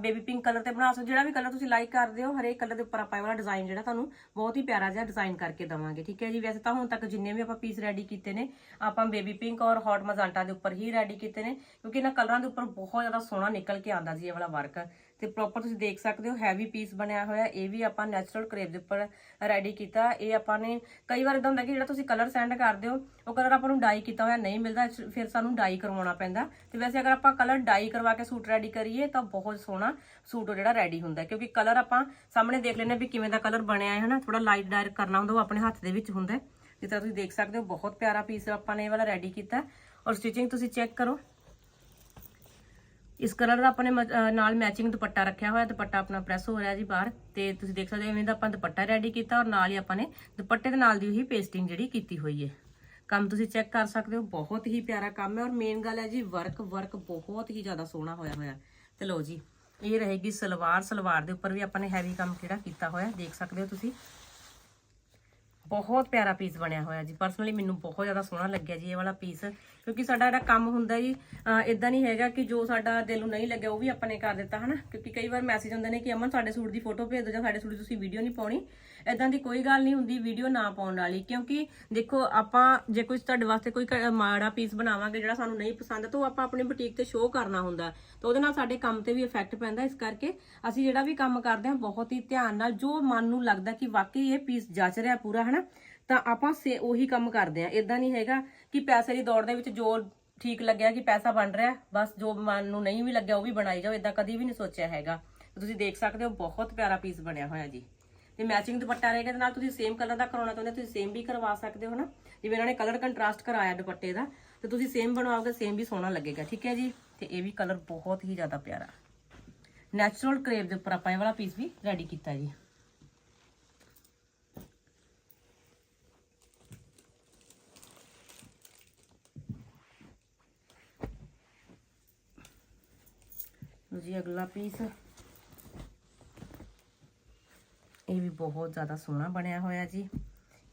ਬੇਬੀ ਪਿੰਕ ਕਲਰ ਤੇ ਬਣਾ ਸਕਦੇ ਹੋ, ਜਿਹੜਾ ਵੀ ਕਲਰ ਤੁਸੀਂ ਲਾਈਕ ਕਰਦੇ ਹੋ, ਹਰੇਕ ਕਲਰ ਦੇ ਉੱਪਰ ਆਪਾਂ ਇਹ ਵਾਲਾ ਡਿਜ਼ਾਈਨ ਜਿਹੜਾ ਤੁਹਾਨੂੰ ਬਹੁਤ ਹੀ ਪਿਆਰਾ ਜਿਹਾ ਡਿਜ਼ਾਈਨ ਕਰਕੇ ਦਵਾਂਗੇ, ਠੀਕ ਹੈ ਜੀ? ਵੈਸੇ ਤਾਂ ਹੁਣ ਤੱਕ ਜਿੰਨੇ ਵੀ ਆਪਾਂ ਪੀਸ ਰੈਡੀ ਕੀਤੇ ਨੇ, ਆਪਾਂ ਬੇਬੀ ਪਿੰਕ ਔਰ ਹੌਟ ਮਜ਼ਾਂਟਾ ਦੇ ਉੱਪਰ ਹੀ ਰੈਡੀ ਕੀਤੇ ਨੇ, ਕਿਉਂਕਿ ਇਹਨਾਂ ਕਲਰਾਂ ਦੇ ਉੱਪਰ ਬਹੁਤ ਜ਼ਿਆਦਾ ਸੋਹਣਾ ਨਿਕਲ ਕੇ ਆਉਂਦਾ ਜੀ ਇਹ ਵਾਲਾ ਵਰਕ ਤੇ ਪ੍ਰੋਪਰ ਤੁਸੀਂ ਦੇਖ ਸਕਦੇ ਹੋ ਹੈਵੀ ਪੀਸ ਬਣਿਆ ਹੋਇਆ, ਇਹ ਵੀ ਆਪਾਂ ਨੈਚੁਰਲ ਕਰੇਪ ਦੇ ਉੱਪਰ ਰੈਡੀ ਕੀਤਾ। ਇਹ ਆਪਾਂ ਨੇ ਕਈ ਵਾਰ ਇਦਾਂ ਹੁੰਦਾ ਕਿ ਜਿਹੜਾ ਤੁਸੀਂ ਕਲਰ ਸੈਂਡ ਕਰਦੇ ਹੋ, ਉਹ ਕਲਰ ਆਪਾਂ ਨੂੰ ਡਾਈ ਕੀਤਾ ਹੋਇਆ ਨਹੀਂ ਮਿਲਦਾ ਫਿਰ ਸਾਨੂੰ ਡਾਈ ਕਰਵਾਉਣਾ ਪੈਂਦਾ। ਤੇ ਵੈਸੇ ਅਗਰ ਆਪਾਂ ਕਲਰ ਡਾਈ ਕਰਵਾ ਕੇ ਸੂਟ ਰੈਡੀ ਕਰੀਏ, ਤਾਂ ਬਹੁਤ ਸੋਹਣਾ ਸੂਟ ਉਹ ਜਿਹੜਾ ਰੈਡੀ ਹੁੰਦਾ ਕਿਉਂਕਿ ਕਲਰ ਆਪਾਂ ਸਾਹਮਣੇ ਦੇਖ ਲੈਂਦੇ ਹਾਂ ਵੀ ਕਿਵੇਂ ਦਾ ਕਲਰ ਬਣਿਆ ਹੈ, ਹਨਾ? ਥੋੜਾ ਲਾਈਟ ਡਾਰਕ ਕਰਨਾ ਹੁੰਦਾ, ਉਹ ਆਪਣੇ ਹੱਥ ਦੇ ਵਿੱਚ ਹੁੰਦਾ ਜਿੱਦਾਂ ਤੁਸੀਂ ਦੇਖ ਸਕਦੇ ਹੋ, ਬਹੁਤ ਪਿਆਰਾ ਪੀਸ ਆਪਾਂ ਨੇ ਇਹ ਵਾਲਾ ਰੈਡੀ ਕੀਤਾ। ਔਰ ਸਟਿਚਿੰਗ ਤੁਸੀਂ ਚੈੱਕ ਕਰੋ। ਇਸ ਕਲਰ ਦਾ ਆਪਣੇ ਮ- ਨਾਲ ਮੈਚਿੰਗ ਦੁਪੱਟਾ ਰੱਖਿਆ ਹੋਇਆ, ਦੁਪੱਟਾ ਆਪਣਾ ਪ੍ਰੈਸ ਹੋ ਰਿਹਾ ਜੀ ਬਾਹਰ, ਤੇ ਤੁਸੀਂ ਦੇਖ ਸਕਦੇ ਹੋ ਇਵੇਂ ਦਾ ਆਪਾਂ ਦੁਪੱਟਾ ਰੈਡੀ ਕੀਤਾ ਔਰ ਨਾਲ ਹੀ ਆਪਾਂ ਨੇ ਦੁਪੱਟੇ ਦੇ ਨਾਲ ਦੀ ਉਹੀ ਪੇਸਟਿੰਗ ਜਿਹੜੀ ਕੀਤੀ ਹੋਈ ਹੈ। ਕੰਮ ਤੁਸੀਂ ਚੈੱਕ ਕਰ ਸਕਦੇ ਹੋ, ਬਹੁਤ ਹੀ ਪਿਆਰਾ ਕੰਮ ਹੈ ਔਰ ਮੇਨ ਗੱਲ ਹੈ ਜੀ ਵਰਕ ਵਰਕ ਬਹੁਤ ਹੀ ਜ਼ਿਆਦਾ ਸੋਹਣਾ ਹੋਇਆ ਹੋਇਆ। ਤੇ ਲਓ ਜੀ, ਇਹ ਰਹੇਗੀ ਸਲਵਾਰ ਸਲਵਾਰ ਦੇ ਉੱਪਰ ਵੀ ਆਪਾਂ ਨੇ ਹੈਵੀ ਕੰਮ ਕਿਹੜਾ ਕੀਤਾ ਹੋਇਆ, ਦੇਖ ਸਕਦੇ ਹੋ ਤੁਸੀਂ। ਬਹੁਤ ਪਿਆਰਾ ਪੀਸ ਬਣਿਆ ਹੋਇਆ ਜੀ। ਪਰਸਨਲੀ ਮੈਨੂੰ ਬਹੁਤ ਜ਼ਿਆਦਾ ਸੋਹਣਾ ਲੱਗਿਆ ਜੀ ਇਹ ਵਾਲਾ ਪੀਸ ਕਿਉਂਕਿ ਸਾਡਾ ਜਿਹੜਾ ਕੰਮ ਹੁੰਦਾ ਜੀ ਇਦਾਂ ਨਹੀਂ ਹੈਗਾ ਕਿ ਜੋ ਸਾਡਾ ਦਿਲ ਨੂੰ ਨਹੀਂ ਲੱਗਿਆ ਉਹ ਵੀ ਆਪਾਂ ਨੇ ਕਰ ਦਿੱਤਾ, ਹਨਾ? ਕਿਉਂਕਿ ਕਈ ਵਾਰ ਮੈਸੇਜ ਹੁੰਦੇ ਨੇ ਕਿ ਅਮਨ, ਸਾਡੇ ਸੂਟ ਦੀ ਫੋਟੋ ਭੇਜ ਦਿਓ ਜਾਂ ਸਾਡੇ ਸੂਟ ਦੀ ਤੁਸੀਂ ਵੀਡੀਓ ਨਹੀਂ ਪਾਉਣੀ। ਇਦਾਂ ਦੀ ਕੋਈ ਗੱਲ ਨਹੀਂ ਹੁੰਦੀ ਵੀਡੀਓ ਨਾ ਪਾਉਣ ਵਾਲੀ, ਕਿਉਂਕਿ ਦੇਖੋ ਆਪਾਂ ਜੇ ਕੋਈ ਤੁਹਾਡੇ ਵਾਸਤੇ ਕੋਈ ਮਾੜਾ ਪੀਸ ਬਣਾਵਾਂਗੇ ਜਿਹੜਾ ਸਾਨੂੰ ਨਹੀਂ ਪਸੰਦ, ਤਾਂ ਉਹ ਆਪਾਂ ਆਪਣੀ ਬੁਟੀਕ ਤੇ ਸ਼ੋਅ ਕਰਨਾ ਹੁੰਦਾ। ਤਾਂ ਉਹਦੇ ਨਾਲ ਸਾਡੇ ਕੰਮ ਤੇ ਵੀ ਇਫੈਕਟ ਪੈਂਦਾ, ਇਸ ਕਰਕੇ ਅਸੀਂ ਜਿਹੜਾ ਵੀ ਕੰਮ ਕਰਦੇ ਹਾਂ, ਬਹੁਤ ਹੀ ਧਿਆਨ ਨਾਲ ਜੋ ਮਨ ਨੂੰ ਲੱਗਦਾ ਕਿ ਵਾਕਈ ਇਹ ਪੀਸ ਜੱਚ ਰਿਹਾ ਪੂਰਾ, ਹਨਾ, ਤਾਂ ਆਪਾਂ ਸੇ, ਉਹੀ ਕੰਮ ਕਰਦੇ ਹਾਂ। ਇਦਾਂ ਨਹੀਂ ਹੈਗਾ ਕਿ ਪੈਸੇ ਦੀ ਦੌੜ ਦੇ ਵਿੱਚ ਜੋ ਠੀਕ ਲੱਗਿਆ ਕਿ ਪੈਸਾ ਬਣ ਰਿਹਾ, ਬਸ ਜੋ ਮਨ ਨੂੰ ਨਹੀਂ ਵੀ ਲੱਗਿਆ ਉਹ ਵੀ ਬਣਾਈ ਜਾਓ ਇਦਾਂ ਕਦੀ ਵੀ ਨਹੀਂ ਸੋਚਿਆ ਹੈਗਾ। ਤੁਸੀਂ ਦੇਖ ਸਕਦੇ ਹੋ, ਬਹੁਤ ਪਿਆਰਾ ਪੀਸ ਬਣਿਆ ਹੋਇਆ ਜੀ। ਤੇ ਮੈਚਿੰਗ ਦੁਪੱਟਾ ਰਹੇਗਾ ਤੇ ਨਾਲ ਤੁਸੀਂ ਸੇਮ ਕਲਰ ਦਾ ਕਰਾਉਣਾ ਚਾਹੁੰਦੇ ਹੋ, ਤੁਸੀਂ ਸੇਮ ਵੀ ਕਰਵਾ ਸਕਦੇ ਹੋ ਨਾ। ਜਿਵੇਂ ਇਹਨਾਂ ਨੇ ਕਲਰ ਕੰਟਰਾਸਟ ਕਰਾਇਆ ਦੁਪੱਟੇ ਦਾ, ਤੇ ਤੁਸੀਂ ਸੇਮ ਬਣਵਾਓਗੇ ਸੇਮ ਵੀ ਸੋਹਣਾ ਲੱਗੇਗਾ, ਠੀਕ ਹੈ ਜੀ? ਤੇ ਇਹ ਵੀ ਕਲਰ ਬਹੁਤ ਹੀ ਜ਼ਿਆਦਾ ਪਿਆਰਾ। ਨੈਚੁਰਲ ਕਰੇਪ ਦੇ ਉੱਪਰ ਆਪਾਂ ਇਹ ਵਾਲਾ ਪੀਸ ਵੀ ਰੈਡੀ ਕੀਤਾ ਜੀ। ਜੀ, ਅਗਲਾ ਪੀਸ ਇਹ ਵੀ ਬਹੁਤ ਜ਼ਿਆਦਾ ਸੋਹਣਾ ਬਣਿਆ ਹੋਇਆ ਜੀ।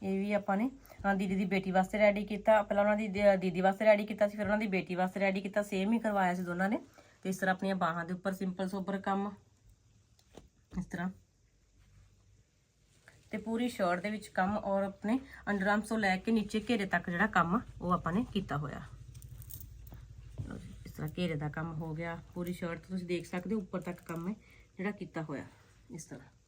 ਇਹ ਵੀ ਆਪਾਂ ਨੇ ਦੀਦੀ ਦੀ ਬੇਟੀ ਵਾਸਤੇ ਰੈਡੀ ਕੀਤਾ। ਪਹਿਲਾਂ ਉਹਨਾਂ ਦੀ ਦ- ਦੀਦੀ ਵਾਸਤੇ ਰੈਡੀ ਕੀਤਾ ਸੀ, ਫਿਰ ਉਹਨਾਂ ਦੀ ਬੇਟੀ ਵਾਸਤੇ ਰੈਡੀ ਕੀਤਾ। ਸੇਮ ਹੀ ਕਰਵਾਇਆ ਸੀ ਦੋਨਾਂ ਨੇ। ਤੇ ਇਸ ਤਰ੍ਹਾਂ ਆਪਣੀਆਂ ਬਾਹਾਂ ਦੇ ਉੱਪਰ ਸਿੰਪਲ ਸੋਬਰ ਕੰਮ। ਇਸ ਤਰ੍ਹਾਂ। ਤੇ ਪੂਰੀ ਸ਼ਰਟ ਦੇ ਵਿੱਚ ਕੰਮ ਔਰ ਆਪਣੇ ਅੰਡਰਆਰਮਸ ਤੋਂ ਲੈ ਕੇ ਨੀਚੇ ਘੇਰੇ ਤੱਕ ਜਿਹੜਾ ਕੰਮ ਉਹ ਆਪਾਂ ਨੇ ਕੀਤਾ ਹੋਇਆ। ਇਸ ਤਰ੍ਹਾਂ ਘੇਰੇ ਦਾ ਕੰਮ ਹੋ ਗਿਆ। ਪੂਰੀ ਸ਼ਰਟ ਤੁਸੀਂ ਦੇਖ ਸਕਦੇ ਹੋ, ਉੱਪਰ ਤੱਕ ਕੰਮ ਹੈ ਜਿਹੜਾ ਕੀਤਾ ਹੋਇਆ। ਇਸ ਤਰ੍ਹਾਂ।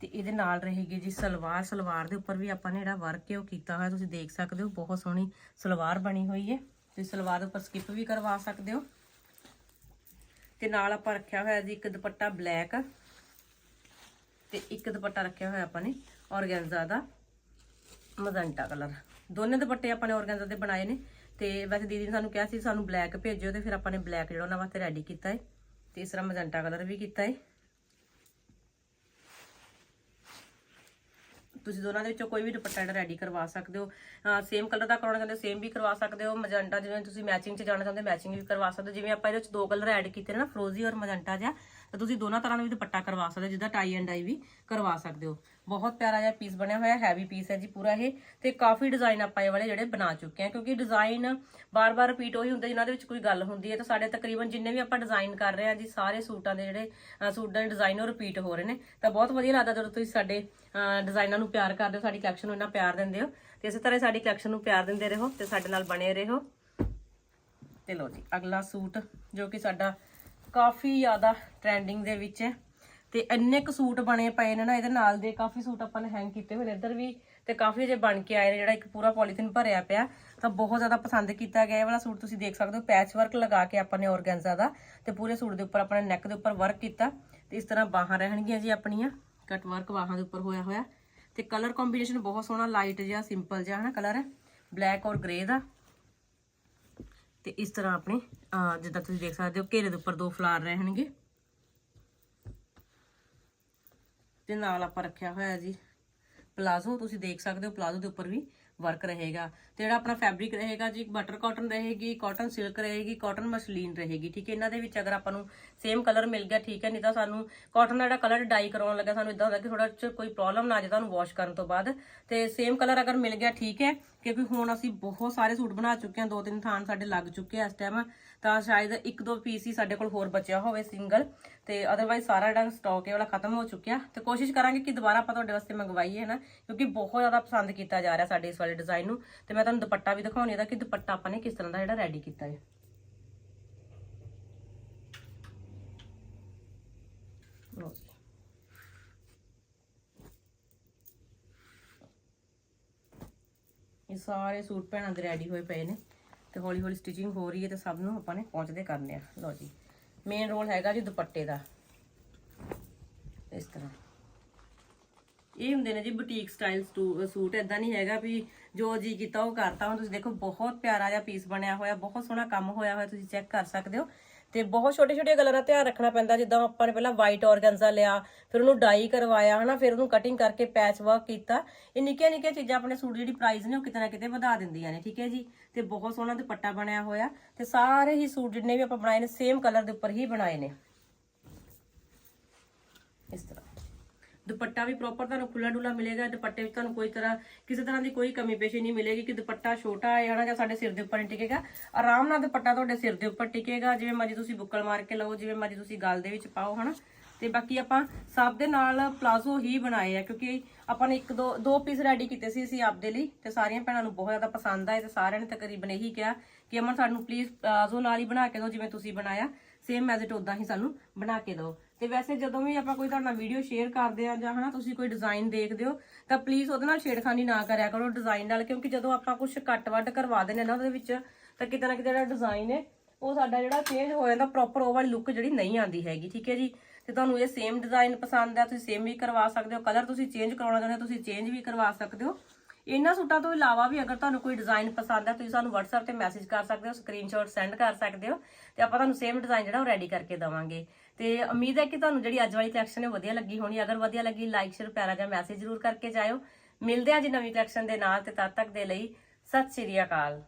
ਤੇ ਇਹਦੇ ਨਾਲ ਰਹੇਗੀ ਜੀ ਸਲਵਾਰ। ਸਲਵਾਰ ਦੇ ਉੱਪਰ ਵੀ ਆਪਾਂ ਨੇ ਜਿਹੜਾ ਵਰਕ ਹੈ ਉਹ ਕੀਤਾ ਹੋਇਆ। ਤੁਸੀਂ ਦੇਖ ਸਕਦੇ ਹੋ, ਬਹੁਤ ਸੋਹਣੀ ਸਲਵਾਰ ਬਣੀ ਹੋਈ ਹੈ। ਤੁਸੀਂ ਸਲਵਾਰ ਉੱਪਰ ਸਕਿਪ ਵੀ ਕਰਵਾ ਸਕਦੇ ਹੋ। ਤੇ ਨਾਲ ਆਪਾਂ ਰੱਖਿਆ ਹੋਇਆ ਜੀ ਇੱਕ ਦੁਪੱਟਾ ਬਲੈਕ ਤੇ ਇੱਕ ਦੁਪੱਟਾ ਰੱਖਿਆ ਹੋਇਆ ਆਪਾਂ ਨੇ ਔਰਗੈਂਜ਼ਾ ਦਾ ਮਜ਼ੰਟਾ ਕਲਰ ਦੋਨੇ ਦੁਪੱਟੇ ਆਪਾਂ ਨੇ ਔਰਗੈਂਜ਼ਾ ਦੇ ਬਣਾਏ ਨੇ। ਤੇ ਵੈਸੇ ਦੀਦੀ ਨੇ ਸਾਨੂੰ ਕਿਹਾ ਸੀ, ਸਾਨੂੰ ਬਲੈਕ ਭੇਜਿਓ ਤੇ ਫਿਰ ਆਪਾਂ ਨੇ ਬਲੈਕ ਜਿਹੜਾ ਉਹਨਾਂ ਵਾਸਤੇ ਰੈਡੀ ਕੀਤਾ ਹੈ। ਤੇ ਇਸ ਤਰ੍ਹਾਂ ਮਜ਼ੰਟਾ ਕਲਰ ਵੀ ਕੀਤਾ ਹੈ। ਤੁਸੀਂ ਦੋਨਾਂ ਦੇ ਵਿੱਚੋਂ ਕੋਈ ਵੀ ਦੁਪੱਟਾ ਜਿਹੜਾ ਰੈਡੀ ਕਰਵਾ ਸਕਦੇ ਹੋ। ਸੇਮ ਕਲਰ ਦਾ ਕਰਾਉਣਾ ਚਾਹੁੰਦੇ ਹੋ ਸੇਮ ਵੀ ਕਰਵਾ ਸਕਦੇ ਹੋ। ਮਜੰਟਾ ਜਿਵੇਂ ਤੁਸੀਂ ਮੈਚਿੰਗ 'ਚ ਜਾਣਾ ਚਾਹੁੰਦੇ ਮੈਚਿੰਗ ਵੀ ਕਰਵਾ ਸਕਦੇ ਹੋ। ਜਿਵੇਂ ਆਪਾਂ ਇਹਦੇ ਵਿੱਚ ਦੋ ਕਲਰ ਐਡ ਕੀਤੇ ਨੇ ਨਾ ਫਰੋਜ਼ੀ ਔਰ ਮਜੰਟਾ ਜਿਹਾ। ਤਾਂ ਤੁਸੀਂ ਦੋਨਾਂ ਤਰ੍ਹਾਂ ਦਾ ਵੀ ਦੁਪੱਟਾ ਕਰਵਾ ਸਕਦੇ ਹੋ, ਜਿੱਦਾਂ ਟਾਈ ਐਂਡ ਡਾਈ ਵੀ ਕਰਵਾ ਸਕਦੇ ਹੋ। ਬਹੁਤ ਪਿਆਰਾ ਜਿਹਾ ਪੀਸ ਬਣਿਆ ਹੋਇਆ ਹੈਵੀ ਪੀਸ ਹੈ ਜੀ ਪੂਰਾ ਇਹ, ਤੇ ਕਾਫੀ ਡਿਜ਼ਾਈਨ ਆਪਾਂ ਇਹ ਵਾਲੇ ਜਿਹੜੇ ਬਣਾ ਚੁੱਕੇ ਹਾਂ, ਕਿਉਂਕਿ ਡਿਜ਼ਾਈਨ ਬਾਰ-ਬਾਰ ਰਿਪੀਟ ਉਹੀ ਹੁੰਦੇ, ਜਿਨ੍ਹਾਂ ਦੇ ਵਿੱਚ ਕੋਈ ਗੱਲ ਹੁੰਦੀ ਹੈ, ਤਾਂ ਸਾਡੇ ਤਕਰੀਬਨ ਜਿੰਨੇ ਵੀ ਆਪਾਂ ਡਿਜ਼ਾਈਨ ਕਰ ਰਹੇ ਹਾਂ ਜੀ, ਸਾਰੇ ਸੂਟਾਂ ਦੇ ਜਿਹੜੇ ਸੂਟ ਸੂਟਾਂ ਦੇ ਡਿਜ਼ਾਈਨ ਉਹ ਰਿਪੀਟ ਹੋ ਰਹੇ ਨੇ। ਤਾਂ ਬਹੁਤ ਵਧੀਆ ਲੱਗਦਾ ਜਦੋਂ ਤੁਸੀਂ ਸਾਡੇ ਡਿਜ਼ਾਈਨਾਂ ਨੂੰ ਪਿਆਰ ਕਰਦੇ ਹੋ, ਸਾਡੀ ਕਲੈਕਸ਼ਨ ਨੂੰ ਇੰਨਾ ਪਿਆਰ ਦਿੰਦੇ ਹੋ। ਤੇ ਇਸੇ ਤਰ੍ਹਾਂ ਸਾਡੀ ਕਲੈਕਸ਼ਨ ਨੂੰ ਪਿਆਰ ਦਿੰਦੇ ਰਹੋ ਤੇ ਸਾਡੇ ਨਾਲ ਬਣੇ ਰਹੋ। ਤੇ ਲੋ ਜੀ, ਅਗਲਾ ਸੂਟ ਜੋ ਕਿ ਸਾਡਾ ਕਾਫੀ ਜ਼ਿਆਦਾ ਟ੍ਰੈਂਡਿੰਗ ਦੇ ਵਿੱਚ ਹੈ। ਤੇ ਇੰਨੇ ਕੁ ਸੂਟ ਬਣੇ ਪਏ ਨੇ ਨਾ, ਇਹਦੇ ਨਾਲ ਦੇ ਕਾਫੀ ਸੂਟ ਆਪਾਂ ਨੇ ਹੈਂਗ ਕੀਤੇ ਹੋਏ ਨੇ। ਇੱਧਰ ਵੀ ਤੇ ਕਾਫੀ ਜੇ ਬਣ ਕੇ ਆਏ ਨੇ, ਜਿਹੜਾ ਇੱਕ ਪੂਰਾ ਪੋਲੀਥਿਨ ਭਰਿਆ ਪਿਆ। ਤਾਂ ਬਹੁਤ ਜ਼ਿਆਦਾ ਪਸੰਦ ਕੀਤਾ ਗਿਆ ਇਹ ਵਾਲਾ ਸੂਟ, ਤੁਸੀਂ ਦੇਖ ਸਕਦੇ ਹੋ ਪੈਚ ਵਰਕ ਲਗਾ ਕੇ ਆਪਾਂ ਨੇ ਔਰਗੈਂਜ਼ਾ ਦਾ। ਤੇ ਪੂਰੇ ਸੂਟ ਦੇ ਉੱਪਰ ਆਪਣੇ ਨੇ ਨੈਕ ਦੇ ਉੱਪਰ ਵਰਕ ਕੀਤਾ। ਤੇ ਇਸ ਤਰ੍ਹਾਂ ਬਾਹਾਂ ਰਹਿਣਗੀਆਂ ਜੀ ਆਪਣੀਆਂ ਕਟ ਵਰਕ ਬਾਹਾਂ ਦੇ ਉੱਪਰ ਹੋਇਆ ਹੋਇਆ। ਤੇ ਕਲਰ ਕੰਬੀਨੇਸ਼ਨ ਬਹੁਤ ਸੋਹਣਾ ਲਾਈਟ ਜਿਹਾ ਸਿੰਪਲ ਜਿਹਾ, ਹਨਾ ਕਲਰ ਹੈ ਬਲੈਕ ਔਰ ਗ੍ਰੇ ਦਾ। ਤੇ ਇਸ ਤਰ੍ਹਾਂ ਆਪਣੇ ਅਹ ਜਿੱਦਾਂ ਤੁਸੀਂ ਦੇਖ ਸਕਦੇ ਹੋ, ਘੇਰੇ ਦੇ ਉੱਪਰ ਦੋ ਫਲਾਰ ਰਹਿਣਗੇ ਤੇ ਨਾਲ ਆਪਾਂ ਰੱਖਿਆ ਹੋਇਆ ਜੀ ਪਲਾਜ਼ੋ, ਤੁਸੀਂ ਦੇਖ ਸਕਦੇ ਹੋ ਪਲਾਜ਼ੋ ਦੇ ਉੱਪਰ ਵੀ ਵਰਕ ਰਹੇਗਾ ਤੇ ਜਿਹੜਾ ਆਪਣਾ ਫੈਬਰਿਕ ਰਹੇਗਾ ਜੀ ਬਟਰ ਕਾਟਨ ਰਹੇਗੀ ਕਾਟਨ ਸਿਲਕ ਰਹੇਗੀ ਕਾਟਨ ਮਸਲੀਨ ਰਹੇਗੀ, ਠੀਕ ਹੈ? ਇਹਨਾਂ ਦੇ ਵਿੱਚ ਅਗਰ ਆਪਾਂ ਨੂੰ ਸੇਮ ਕਲਰ ਮਿਲ ਗਿਆ, ਠੀਕ ਹੈ, ਨਹੀਂ ਤਾਂ ਸਾਨੂੰ ਕਾਟਨ ਦਾ ਜਿਹੜਾ ਕਲਰ ਡਾਈ ਕਰਾਉਣ ਲੱਗਾ, ਸਾਨੂੰ ਇਦਾਂ ਹੁੰਦਾ ਕਿ ਥੋੜਾ ਚ ਕੋਈ ਪ੍ਰੋਬਲਮ ਨਾ ਆ ਜਾਏ ਤੁਹਾਨੂੰ ਵਾਸ਼ ਕਰਨ ਤੋਂ ਬਾਅਦ। ਤੇ ਸੇਮ ਕਲਰ ਅਗਰ ਮਿਲ ਗਿਆ, ਠੀਕ ਹੈ, ਕਿਉਂਕਿ ਹੁਣ ਅਸੀਂ ਬਹੁਤ ਸਾਰੇ ਸੂਟ ਬਣਾ ਚੁੱਕੇ ਹਾਂ, ਦੋ ਤਿੰਨ ਥਾਨ ਸਾਡੇ ਲੱਗ ਚੁੱਕੇ ਆ ਇਸ ਟਾਈਮ ਤਾਂ ਸ਼ਾਇਦ ਇੱਕ ਦੋ ਪੀਸ ਹੀ ਸਾਡੇ ਕੋਲ ਹੋਰ ਬਚਿਆ ਹੋਵੇ ਸਿੰਗਲ ਤੇ ਅਦਰਵਾਈਜ਼ ਸਾਰਾ ਜਿਹੜਾ ਸਟਾਕ ਇਹ ਵਾਲਾ ਖਤਮ ਹੋ ਚੁੱਕਿਆ। ਤੇ ਕੋਸ਼ਿਸ਼ ਕਰਾਂਗੇ ਕਿ ਦੁਬਾਰਾ ਆਪਾਂ ਤੁਹਾਡੇ ਵਾਸਤੇ ਮੰਗਵਾਈਏ ਨਾ ਕਿਉਂਕਿ ਬਹੁਤ ਜ਼ਿਆਦਾ ਪਸੰਦ ਕੀਤਾ ਜਾ ਰਿਹਾ ਸਾਡੇ ਇਸ ਵਾਲੇ ਡਿਜ਼ਾਈਨ ਨੂੰ। ਤੇ ਮੈਂ ਤੁਹਾਨੂੰ ਦੁਪੱਟਾ ਵੀ ਦਿਖਾਉਣੀ ਇਹਦਾ ਕਿ ਦੁਪੱਟਾ ਆਪਾਂ ਨੇ ਕਿਸ ਤਰ੍ਹਾਂ ਦਾ ਜਿਹੜਾ ਰੈਡੀ ਕੀਤਾ ਹੈ। ਇਹ ਸਾਰੇ ਸੂਟ ਭੈਣਾਂ ਦੇ ਰੈਡੀ ਹੋਏ ਪਏ ਨੇ। ਤੇ ਹੌਲੀ ਹੌਲੀ ਸਟਿਚਿੰਗ ਹੋ ਰਹੀ ਹੈ ਤੇ ਸਭ ਨੂੰ ਆਪਾਂ ਨੇ ਪਹੁੰਚਦੇ ਕਰਨੇ ਆ। ਲਓ ਜੀ ਮੇਨ ਰੋਲ ਹੈਗਾ ਜੀ ਦੁਪੱਟੇ ਦਾ। ਇਸ ਤਰ੍ਹਾਂ। ਇਹ ਹੁੰਦੇ ਨੇ ਜੀ ਬੁਟੀਕ ਸਟਾਈਲ ਸੂਟ ਇਦਾਂ ਨਹੀਂ ਹੈਗਾ ਵੀ ਜੋ ਜੀ ਕੀਤਾ ਉਹ ਕਰਤਾ। ਹੁਣ ਤੁਸੀਂ ਦੇਖੋ, ਬਹੁਤ ਪਿਆਰਾ ਜਿਹਾ ਪੀਸ ਬਣਿਆ ਹੋਇਆ, ਬਹੁਤ ਸੋਹਣਾ ਕੰਮ ਹੋਇਆ ਹੋਇਆ, ਤੁਸੀਂ ਚੈੱਕ ਕਰ ਸਕਦੇ ਹੋ। ਤੇ ਬਹੁਤ ਛੋਟੇ ਛੋਟੇ ਗੱਲਾਂ ਦਾ ਧਿਆਨ ਰੱਖਣਾ ਪੈਂਦਾ, ਜਿੱਦਾਂ ਆਪਾਂ ਨੇ ਪਹਿਲਾਂ ਵਾਈਟ ਔਰਗੈਂਜ਼ਾ ਲਿਆ, ਫਿਰ ਉਹਨੂੰ ਡਾਈ ਕਰਵਾਇਆ, ਹਨਾ, ਫਿਰ ਉਹਨੂੰ ਕਟਿੰਗ ਕਰਕੇ ਪੈਚ ਵਰਕ ਕੀਤਾ। ਇਹ ਨਿੱਕੀਆਂ ਨਿੱਕੀਆਂ ਚੀਜ਼ਾਂ ਆਪਣੇ ਸੂਟ ਜਿਹੜੀ ਪ੍ਰਾਈਸ ਨੇ, ਉਹ ਕਿਤੇ ਨਾ ਕਿਤੇ ਵਧਾ ਦਿੰਦੀਆਂ ਨੇ, ਠੀਕ ਹੈ ਜੀ? ਤੇ ਬਹੁਤ ਸੋਹਣਾ ਦੁਪੱਟਾ ਬਣਿਆ ਹੋਇਆ ਤੇ ਸਾਰੇ ਹੀ ਸੂਟ ਜਿੰਨੇ ਵੀ ਆਪਾਂ ਬਣਾਏ ਨੇ ਸੇਮ ਕਲਰ ਦੇ ਉੱਪਰ ਹੀ ਬਣਾਏ ਨੇ। ਇਸ ਤਰ੍ਹਾਂ। ਦੁਪੱਟਾ ਵੀ ਪ੍ਰੋਪਰ ਤੁਹਾਨੂੰ ਖੁੱਲਾ ਡੁੱਲਾ ਮਿਲੇਗਾ, ਦੁਪੱਟੇ ਵਿੱਚ ਤੁਹਾਨੂੰ ਕੋਈ ਤਰ੍ਹਾਂ ਕਿਸੇ ਤਰ੍ਹਾਂ ਦੀ ਕੋਈ ਕਮੀ ਪੇਸ਼ੀ ਨਹੀਂ ਮਿਲੇਗੀ ਕਿ ਦੁਪੱਟਾ ਛੋਟਾ ਹੈ ਹਨਾ ਜਾਂ ਸਾਡੇ ਸਿਰ ਦੇ ਉੱਪਰ ਨਹੀਂ ਟਿਕੇਗਾ। ਆਰਾਮ ਨਾਲ ਦੁਪੱਟਾ ਤੁਹਾਡੇ ਸਿਰ ਦੇ ਉੱਪਰ ਟਿਕੇਗਾ, ਜਿਵੇਂ ਮਰਜ਼ੀ ਤੁਸੀਂ ਬੁੱਕਲ ਮਾਰ ਕੇ ਲਓ, ਜਿਵੇਂ ਮਰਜ਼ੀ ਤੁਸੀਂ ਗਲ ਦੇ ਵਿੱਚ ਪਾਓ ਹਨਾ। ਤੇ ਬਾਕੀ ਆਪਾਂ ਸਭ ਦੇ ਨਾਲ ਪਲਾਜ਼ੋ ਹੀ ਬਣਾਏ ਆ, ਕਿਉਂਕਿ ਆਪਾਂ ਨੇ ਇੱਕ ਦੋ ਦੋ ਪੀਸ ਰੈਡੀ ਕੀਤੇ ਸੀ ਅਸੀਂ ਆਪਦੇ ਲਈ ਤੇ ਸਾਰੀਆਂ ਭੈਣਾਂ ਨੂੰ ਬਹੁਤ ਜ਼ਿਆਦਾ ਪਸੰਦ ਆਏ ਤੇ ਸਾਰਿਆਂ ਨੇ ਤਕਰੀਬਨ ਇਹੀ ਕਿਹਾ ਕਿ ਅਮਨ ਸਾਨੂੰ ਪਲੀਜ਼ ਪਲਾਜ਼ੋ ਨਾਲ ਹੀ ਬਣਾ ਕੇ ਦਿਓ ਜਿਵੇਂ ਤੁਸੀਂ ਬਣਾਇਆ। ਸੇਮ ਐਜ਼ ਇਟ ਉਦਾਂ ਹੀ ਸਾਨੂੰ ਬਣਾ ਕੇ ਦਿਓ। ਤੇ ਵੈਸੇ ਜਦੋਂ ਵੀ ਆਪਾਂ ਕੋਈ ਤੁਹਾਡਾ ਵੀਡੀਓ ਸ਼ੇਅਰ ਕਰਦੇ ਆ ਜਾਂ ਹਨਾ ਤੁਸੀਂ ਕੋਈ ਡਿਜ਼ਾਈਨ ਦੇਖਦੇ ਹੋ, ਤਾਂ ਪਲੀਜ਼ ਉਹਦੇ ਨਾਲ ਛੇੜਖਾਨੀ ਨਾ ਕਰਿਆ ਕਰੋ ਡਿਜ਼ਾਈਨ ਨਾਲ, ਕਿਉਂਕਿ ਜਦੋਂ ਆਪਾਂ ਕੁਝ ਕੱਟ ਵੱਢ ਕਰਵਾ ਦਿੰਦੇ ਨਾ ਉਹਦੇ ਵਿੱਚ, ਤਾਂ ਕਿਤੇ ਨਾ ਕਿਤੇ ਜਿਹੜਾ ਡਿਜ਼ਾਈਨ ਹੈ ਉਹ ਸਾਡਾ ਜਿਹੜਾ ਚੇਂਜ ਹੋ ਜਾਂਦਾ ਪ੍ਰੋਪਰ ਉਹ ਵਾਲੀ ਲੁੱਕ ਜਿਹੜੀ ਨਹੀਂ ਆਉਂਦੀ ਹੈਗੀ, ਠੀਕ ਹੈ ਜੀ? ਤੇ ਤੁਹਾਨੂੰ ਇਹ ਸੇਮ ਡਿਜ਼ਾਈਨ ਪਸੰਦ ਆ, ਤੁਸੀਂ ਸੇਮ ਵੀ ਕਰਵਾ ਸਕਦੇ ਹੋ ਕਲਰ ਤੁਸੀਂ ਚੇਂਜ ਕਰਾਉਣਾ ਚਾਹੁੰਦੇ ਹੋ, ਤੁਸੀਂ ਚੇਂਜ ਵੀ ਕਰਵਾ ਸਕਦੇ ਹੋ। ਇਹਨਾਂ ਸੂਟਾਂ ਤੋਂ ਇਲਾਵਾ ਵੀ ਅਗਰ ਤੁਹਾਨੂੰ ਕੋਈ ਡਿਜ਼ਾਈਨ ਪਸੰਦ ਹੈ ਤੁਸੀਂ ਸਾਨੂੰ WhatsApp ਤੇ ਮੈਸੇਜ ਕਰ ਸਕਦੇ ਹੋ ਸਕਰੀਨਸ਼ਾਟ ਸੈਂਡ ਕਰ ਸਕਦੇ ਹੋ, ਤੇ ਆਪਾਂ ਤੁਹਾਨੂੰ ਸੇਮ ਡਿਜ਼ਾਈਨ ਜਿਹੜਾ ਉਹ ਰੈਡੀ ਕਰਕੇ ਦਵਾਂਗੇ। ਤੇ ਉਮੀਦ ਹੈ ਕਿ ਤੁਹਾਨੂੰ ਜਿਹੜੀ ਅੱਜ ਵਾਲੀ ਕਲੈਕਸ਼ਨ ਹੈ ਵਧੀਆ ਲੱਗੀ ਹੋਣੀ। ਅਗਰ ਵਧੀਆ ਲੱਗੀ ਲਾਈਕ ਸ਼ੇਅਰ ਪਿਆਰਾ ਜਾਂ ਮੈਸੇਜ ਜ਼ਰੂਰ ਕਰਕੇ ਜਾਇਓ। ਮਿਲਦੇ ਹਾਂ ਜੀ ਨਵੀਂ ਕਲੈਕਸ਼ਨ ਦੇ ਨਾਲ ਤੇ ਤਦ ਤੱਕ ਦੇ ਲਈ ਸਤਿ ਸ਼੍ਰੀ ਅਕਾਲ।